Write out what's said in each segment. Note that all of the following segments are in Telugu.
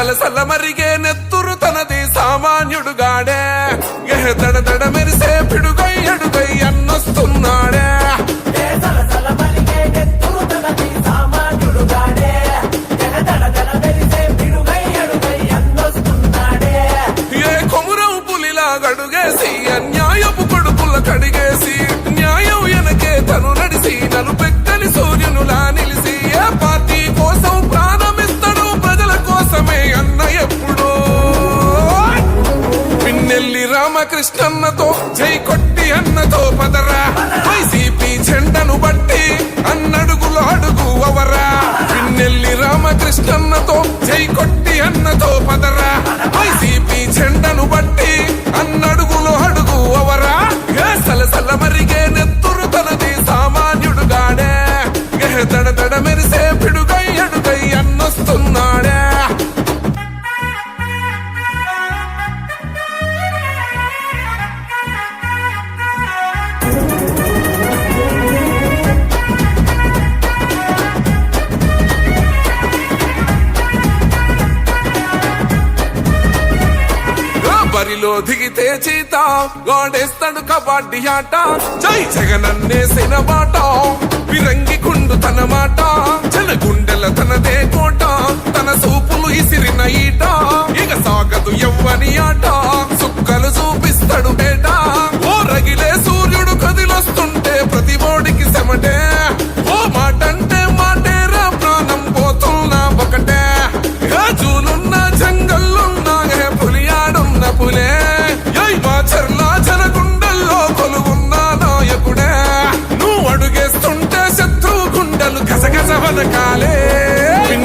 సలసల మరిగే నెత్తురు తనది సామాన్యుడు గాడే. ఎహ దడ దడ మెరిసే పిడుగై అడుగై అన్నొస్తున్నాడే. సామాన్యుడుగాడే గడుగేసి అన్యాయపు కొడుకుల కడిగేసి న్యాయం వెనకే తను నడిసి నలుపెక్కని సూర్యునులా నిలిసి రామకృష్ణన్నతో జై కొట్టి అన్నతో పదరా. వైసీపీ జెండను బట్టి అన్నడుగులు అడుగు అవరా పిన్నెల్లి రామకృష్ణన్నతో జై కొట్టి అన్నతో పదరా. వైసీపీ జెండను బట్టి అన్నడుగులు అడుగు అవరా ఏ సలసల మరిగే నెత్తురు తనది సామాన్యుడు గాడే ఏ బరిలో దిగితే చీత గోడేస్తాడు కబడ్డీ ఆట. జై జగనన్నేసిన బాట విరంగి కుండు తన మాట. జన గుండెల తనదే కోట తన సూపులు ఇసిరిన ఈట. ఇక సాగదు ఎవ్వని ఆట సుక్కలు చూపిస్తాడు బేట. ఓ రగిలే సూర్యుడు కదిలొస్తుంటే ప్రతి ఓడికి సెమటే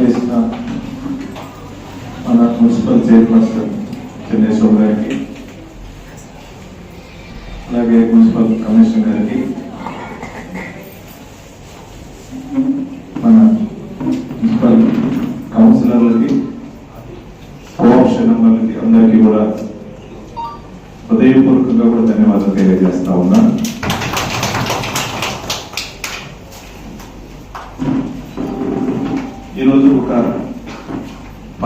చేసిన మన మున్సిపల్ చైర్పర్సన్ చంద్రేశ్వర్ గారికి అలాగే మున్సిపల్ కమిషనర్ గారికి మన మున్సిపల్ కౌన్సిలర్లకి కోఆప్షన్ మెంబర్లకి అందరికీ కూడా హృదయపూర్వకంగా కూడా ధన్యవాదాలు తెలియజేస్తా ఉన్నాను ఈరోజు ఒక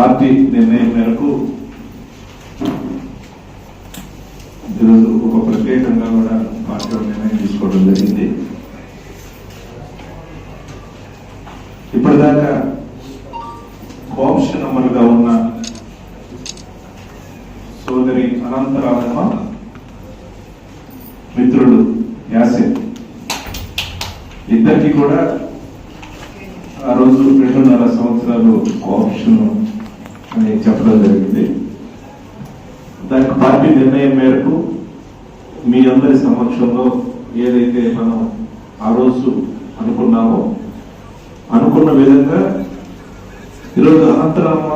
పార్టీ నిర్ణయం మేరకు ఈరోజు ఒక ప్రత్యేకంగా కూడా పార్టీ నిర్ణయం తీసుకోవడం జరిగింది. ఇప్పటిదాకా కోఆప్షన్ అమలుగా ఉన్న సోదరి అనంతరామమ్మ మిత్రుడు యాసిన్ ఇద్దరికి కూడా ఆ రోజు రెండున్నర సంవత్సరాలు కోఆప్షన్ అని చెప్పడం జరిగింది. దానికి పార్టీ నిర్ణయం మేరకు మీ అందరి సమక్షంలో ఏదైతే మనం ఆ రోజు అనుకున్నామో అనుకున్న విధంగా ఈరోజు అనంతరామ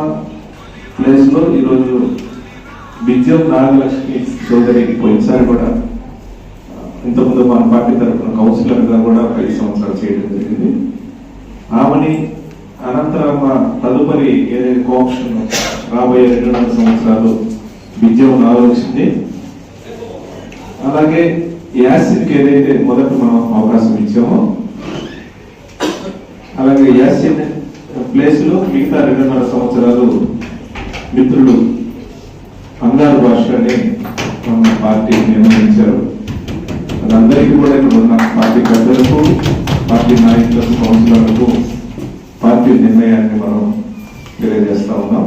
ప్లేస్లో ఈరోజు విజయం నాగలక్ష్మి చౌదరి పోయినసారి కూడా ఇంతకుముందు మన పార్టీ తరఫున కౌన్సిలర్గా కూడా ఐదు సంవత్సరాలు చేయడం జరిగింది. ఆమెని అనంతరం తదుపరి ఏదైతే కోఆప్షన్ రాబోయే రెండున్నర సంవత్సరాలు విద్యను ఆలోచించింది అలాగే యాసిడ్కి ఏదైతే మొదట మనం అవకాశం ఇచ్చామో అలాగే యాసిడ్ ప్లేస్లో మిగతా రెండున్నర సంవత్సరాలు మిత్రుడు అంగారు భాషని మన పార్టీ నిర్ణయించారు. అదందరికీ కూడా ఇక్కడ ఉన్న పార్టీ పెద్దలకు పార్టీ నాయకులకు కౌన్సిలర్లకు పార్టీ నిర్ణయాన్ని మనం తెలియజేస్తా ఉన్నాం.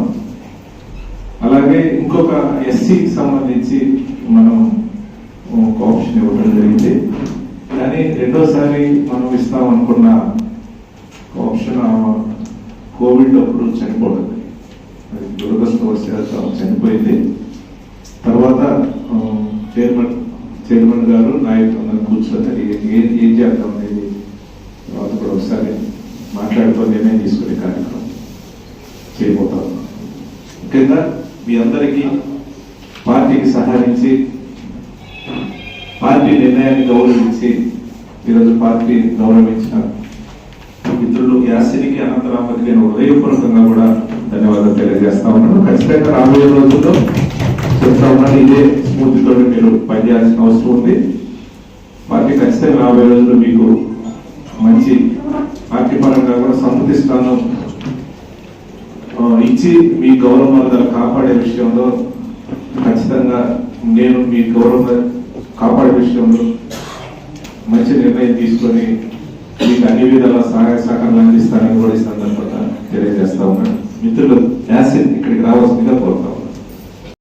అలాగే ఇంకొక ఎస్సీకి సంబంధించి మనం ఒక ఆప్షన్ ఇవ్వడం జరిగింది. కానీ రెండోసారి మనం ఇస్తాం అనుకున్న ఆప్షన్ కోవిడ్ అప్పుడు చనిపోవడం. అది దురదృష్టవశాత్తు చనిపోయింది. తర్వాత చైర్మన్ చైర్మన్ గారు నాయకులు కూర్చొని ఏం ఏం చేద్దాం అనేది తర్వాత కూడా ఒకసారి మాట్లాడుతూ నిర్ణయం తీసుకునే కార్యక్రమం చేయబోతాం. ముఖ్యంగా మీ అందరికీ పార్టీకి సహకరించి పార్టీ నిర్ణయాన్ని గౌరవించి ఈరోజు పార్టీ గౌరవించిన మిత్రులు యాసినికి అనంతరామకి నేను హృదయపూర్వకంగా కూడా ధన్యవాదాలు తెలియజేస్తా ఉన్నాను. ఖచ్చితంగా రాబోయే రోజుల్లో చెప్తా ఉన్నాను ఇదే స్ఫూర్తితో మీరు పనిచేయాల్సిన అవసరం ఉంది. పార్టీ ఖచ్చితంగా రాబోయే రోజుల్లో మీకు మంచి పార్టీ పరంగా కూడా సముద్ర స్థానం ఇచ్చి మీ గౌరవ మర్యాదలు కాపాడే విషయంలో ఖచ్చితంగా నేను మీ గౌరవ కాపాడే విషయంలో మంచి నిర్ణయం తీసుకొని మీకు అన్ని విధాల సహాయ సహకారాలు అందిస్తానని కూడా ఈ సందర్భంగా తెలియజేస్తా ఉన్నాను. మిత్రులు యాసిడ్ ఇక్కడికి రావాల్సిందిగా కోరుతాం.